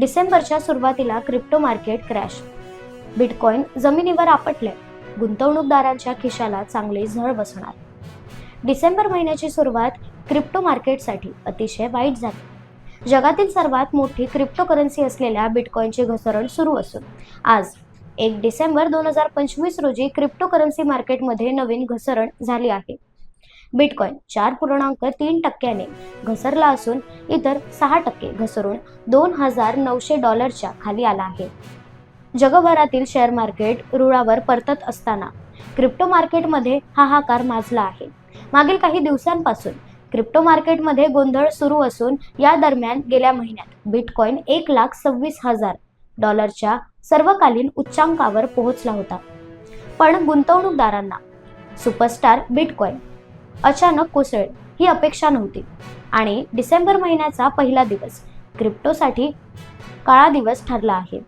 डिसेंबरच्या सुरुवातीला crypto market crash. Bitcoin जमिनीवर आपटले. गुंतवणूकदारांच्या खिशाला चांगली झळ बसणार. डिसेंबर महिन्याची सुरुवात क्रिप्टो मार्केटसाठी अतिशय वाईट झाली. जगातील सर्वात मोठी क्रिप्टोकरन्सी असलेल्या बिटकॉइनची घसरण सुरू असून आज एक डिसेंबर दोन हजार पंचवीस रोजी क्रिप्टोकरन्सी मार्केटमध्ये नवीन घसरण झाली आहे. बिटकॉइन चार पूर्णांक तीन टक्क्याने घसरला असून इतर सहा टक्के घसरून दोन हजार नऊशे डॉलरच्या खाली आला आहे. जगभरातील शेअर मार्केट रुळावर परतत असताना क्रिप्टो मार्केटमध्ये हाहाकार माजला आहे. मागील काही दिवसांपासून क्रिप्टो मार्केटमध्ये गोंधळ सुरू असून या दरम्यान गेल्या महिन्यात बिटकॉइन एक लाख सव्वीस हजार डॉलरच्या सर्वकालीन उच्चांकावर पोहोचला होता. पण गुंतवणूकदारांना सुपरस्टार बिटकॉइन अचानक कोसळेल. ही अपेक्षा नव्हती. आणि डिसेंबर महिन्याचा पहिला दिवस क्रिप्टोसाठी काळा दिवस ठरला आहे.